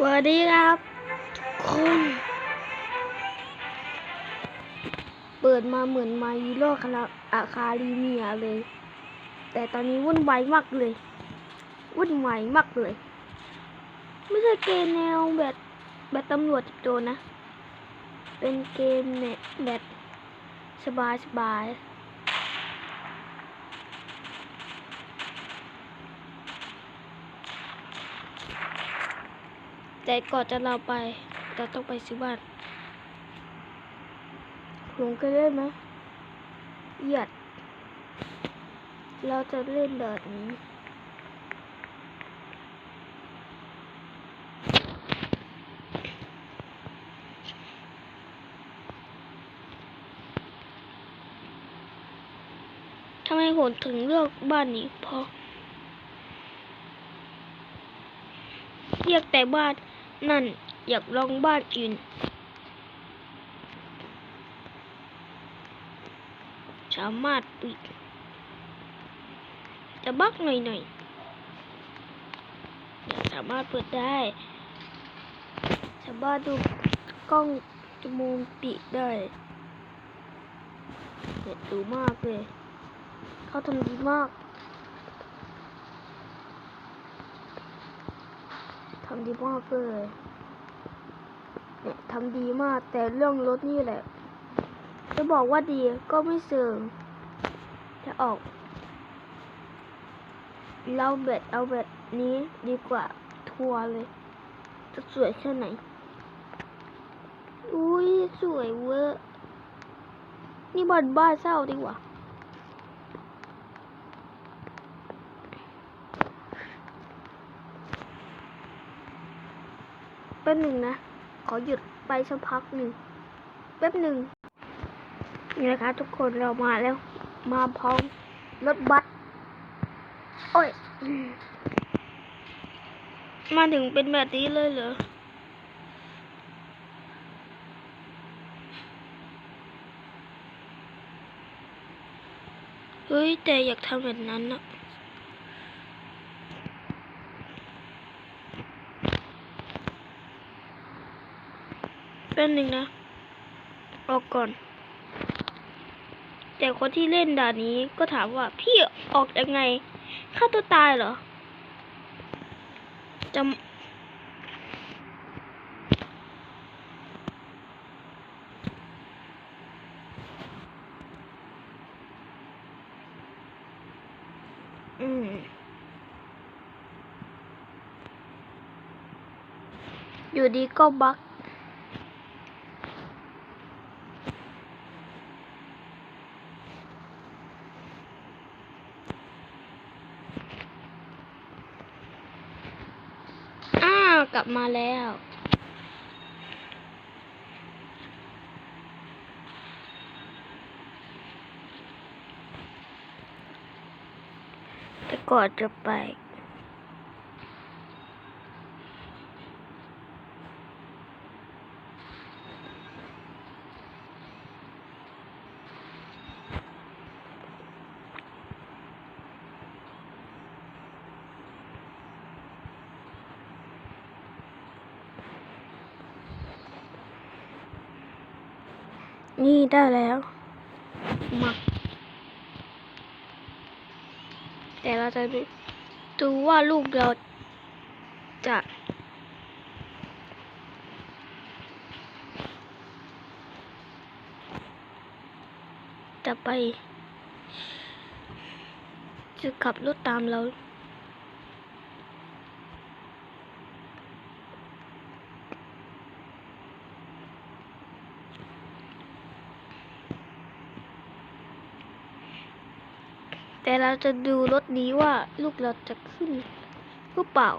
สวัสดีครับคุณเปิดมาเหมือนมาฮีโรคาราอาคาลีเมียเลย แต่ตอนนี้วุ่นวายมากเลยวุ่นวายมากเลย ไม่ใช่เกมแนวแบบแบบตำรวจจับโจรนะ เป็นเกมเนี่ยแบบสบายสบาย แต่ก่อนจะเราไปเราต้องไปซื้อบ้านหลงเคยเล่นไหมหยียดเราจะเล่นแบบนี้ทำไมผมถึงเลือกบ้านนี้เพราะเรียกแต่บ้าน นั่นอยากลองบ้านอื่น สามารถปิดจะบักหน่อยหน่อยๆสามารถเปิดได้สามารถดูกล้องจมูกปิดได้เด็ดดูมากเลย เขาทำดีมาก ทำดีมากเลยเนี่ยทำดีมาก แต่เรื่องรถนี่แหละ จะบอกว่าดีก็ไม่เสริมจะออกเราเบ็ดเอาแบบนี้ดีกว่าทัวร์เลย จะสวยแค่ไหน อุ้ยสวยเวอร์นี่บ้านบ้านเศร้าดีกว่า ป๊บหนึ่งนะ ขอหยุดไปสักพักหนึ่งแป๊บหนึ่งนี่นะคะทุกคนเรามาแล้ว มาพร้อมรถบัสโอ้ย มาถึงเป็นแบบนี้เลยเหรอเฮ้ย แต่อยากทำแบบนั้นอะ บหนึ่งนะ ออกก่อน แต่คนที่เล่นด่านนี้ก็ถามว่าพี่ออกยังไงฆ่าตัวตายเหรอจะอืมอยู่ดีก็บัก กลับมาแล้ว แต่ก่อนจะไป นี่ได้แล้ว มา แต่เราจะดูดูว่าลูกเราจะจะไปจะขับรถตามเรา แต่เราจะดูรถนี้ว่าลูกเราจะขึ้นหรือเปล่า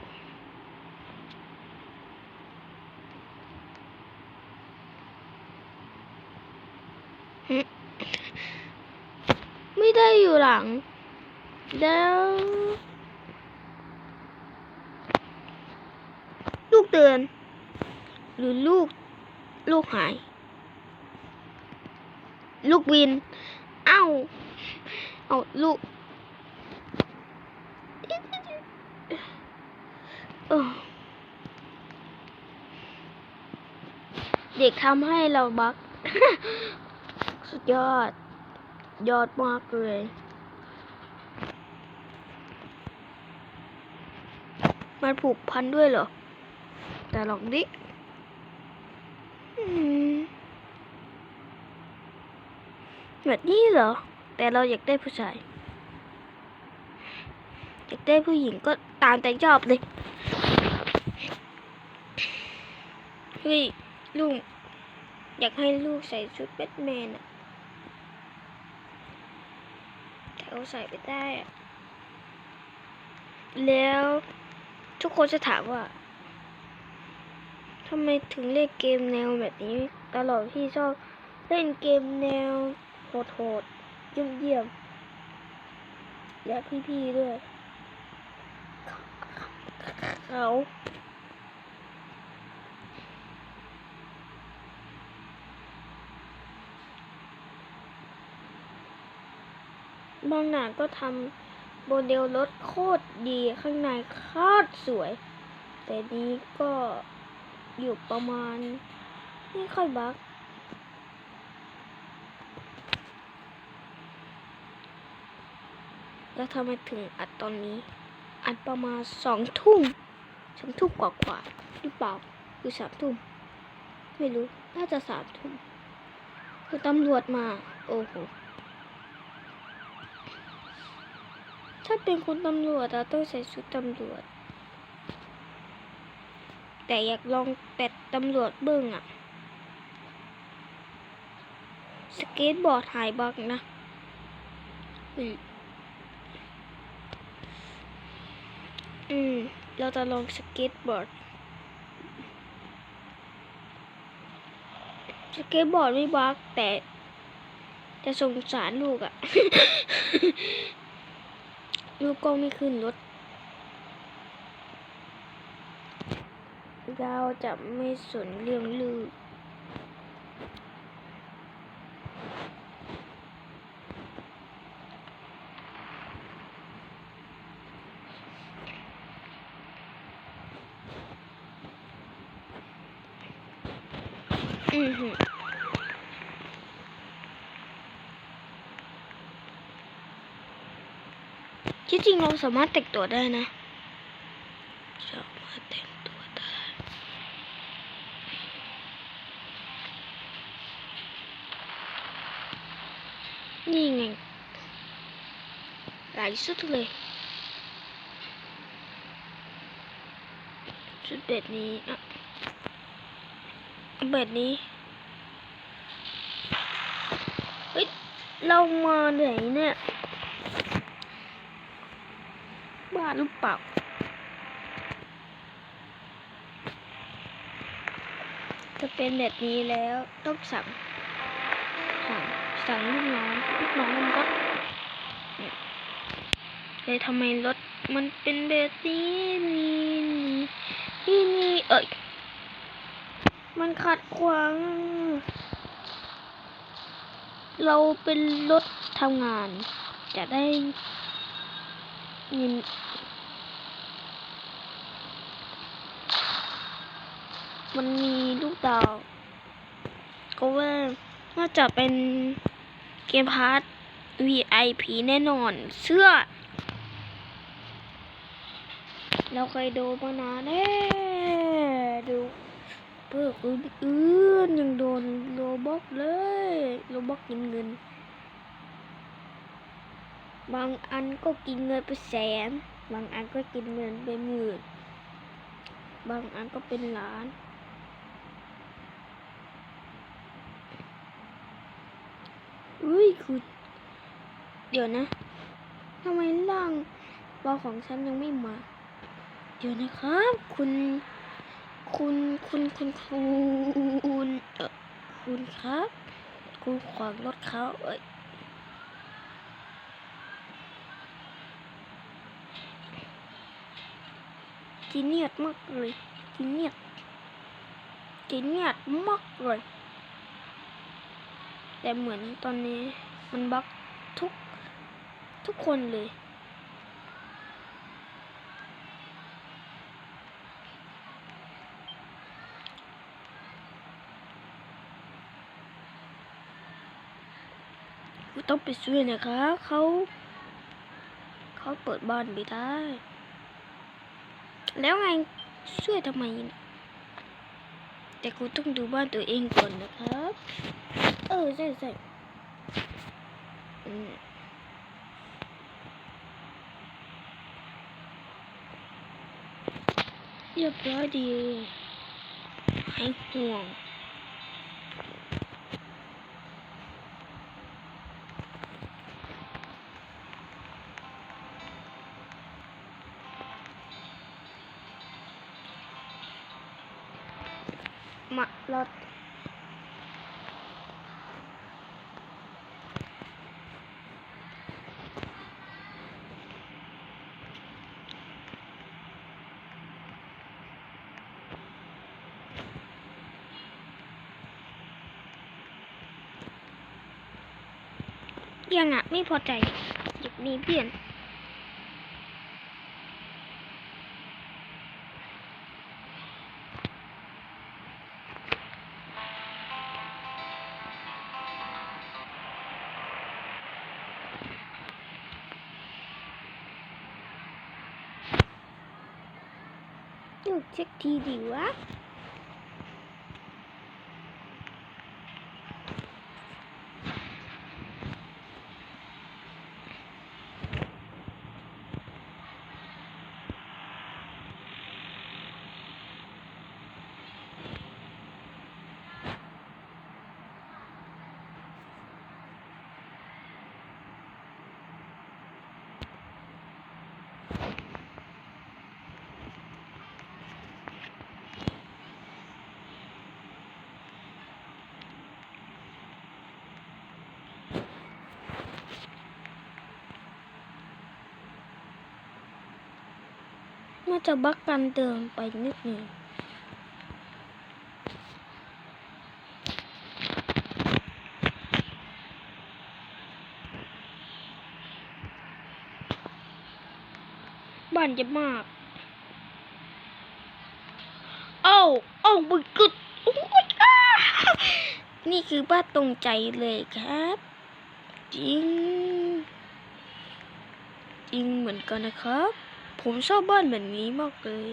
ไม่ได้อยู่หลัง แล้วลูกเตือน หรือลูก ลูกหาย ลูกวิน เอ้า เอาลูก เด็กทำให้เราบัก สุดยอด ยอดมากเลยมันผูกพันด้วยเหรอ แต่ลองดิอืมแบบนี้เหรอ แต่เราอยากได้ผู้ชาย อยากได้ผู้หญิงก็ตามใจชอบเลย เฮ้ยลูกอยากให้ลูกใส่ชุดแบทแมนอะแต่เขาใส่ไปได้อะแล้วทุกคนจะถามว่าทำไมถึงเล่นเกมแนวแบบนี้ ตลอดที่ชอบเล่นเกมแนวโหดๆเยี่ยมๆและพี่ๆด้วยเขา บางหนาก็ทำโมเดลรถโคตรดีข้างในโคตรสวย แต่นี้ก็อยู่ประมาณ ไม่ค่อยบักแล้วทำไมถึงอัดตอนนี้ อัดประมาณสองทุ่มสองทุ่มกว่ากว่าๆหรือเปล่าหรือสามทุ่มไม่รู้ น่าจะสามทุ่มคือตำรวจมา โอ้โห ถ้าเป็นคุณตำรวจเราต้องใส่ชุดตำรวจ แต่อยากลองเป็ดตำรวจเบิ้งอะสเก็ตบอร์ดหายบักนะอืมอืมเราจะลองสเก็ตบอร์ด สเก็ตบอร์ดไม่บักแต่จะสงสารลูกอะ ลูกก็ไม่ขึ้นรถ เราจะไม่สนเรื่องลืออือหือ ที่จริงเราสามารถแต่งตัวได้นะสามารถแต่งตัวได้ นี่ไงหลายชุดเลยชุดแบบนี้อะแบบนี้ เฮ้ย เรามาไหนเนี่ย บ้าหรือเปล่าจะเป็นแบบนี้แล้วต้องสั่งสั่งสั่งลูกน้องลูกน้องมันก็เลยทำไมรถมันเป็นแบบนี้นี่นี่นี่เอ้ยมันขัดขวางเราเป็นรถทำงาน จะได้ยิน มันมีลูกดาวก็ว่าน่าจะเป็นเกมพาร์ท VIP แน่นอน เสื้อ เราเคยดูมานานแล้วดูเพื่ออื่นๆยังโดนโลบ็อกเลยโลบ็อกกินเงิน บางอันก็กินเงินไปแสน บางอันก็กินเงินไปหมื่น บางอันก็เป็นล้าน อุ้ยคุณเดี๋ยวนะทำไมร่างบอของฉันยังไม่มา เดี๋ยวนะครับ คุณ คุณคุณคุณคุณเออคุณครับ คุณขวางรถเขาเอ้ยจีเนียดมากเลยจีเนียดจีเนียดมากเลย แต่เหมือนตอนนี้มันบล็อกทุกทุกคนเลย ต้องไปช่วยนะคะเขาเขาเปิดบ้านไม่ได้ แล้วไงช่วยทำไมนะ แต่กูต้องดูบ้านตัวเองก่อนนะครับ เออ ใช่ใช่อืมเรียบร้อยดีให้ห่วง มารายังอะ ไม่พอใจอยากมีเปลี่ยน ดูเจะบักกันเดิมไปนิดหนึ่งบ้านจะมาก เอ้าเอ้าบึกกึดโอ้ยนี่คือบ้านตรงใจเลยครับ จริง จริงเหมือนกันนะครับ ผมชอบบ้านแบบนี้มากเลย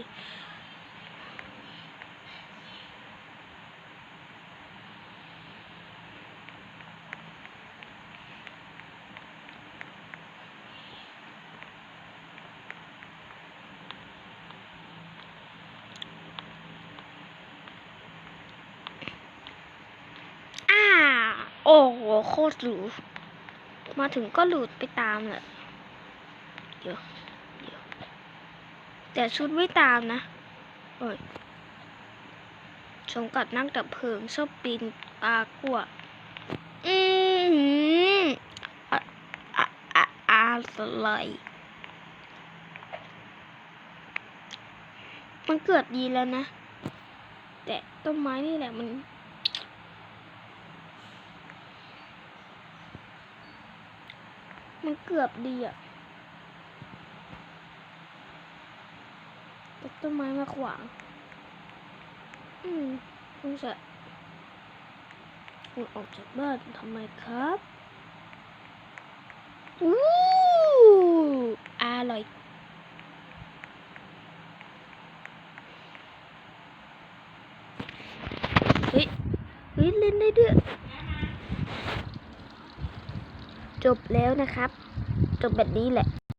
อ่าโอ้โห โคตรหรูมาถึงก็หลุดไปตามแหละเยวเดี๋ยว แต่ชุดไม่ตามนะโอ้ยชมกัดนักดับเพลิงชอบปีนปลากัวอือหืออะอะอะอะไรมันเกิดดีแล้วนะ แต่ต้นไม้นี่แหละมันมันเกือบดีอะแต่ ต้นไม้มาขวาง อืมคุณจะคุณออกจากบ้านทำไมครับอู้อร่อยเฮ้ยเฮ้ยเล่นได้ด้วย จบแล้วนะครับ จบแบบนี้แหละ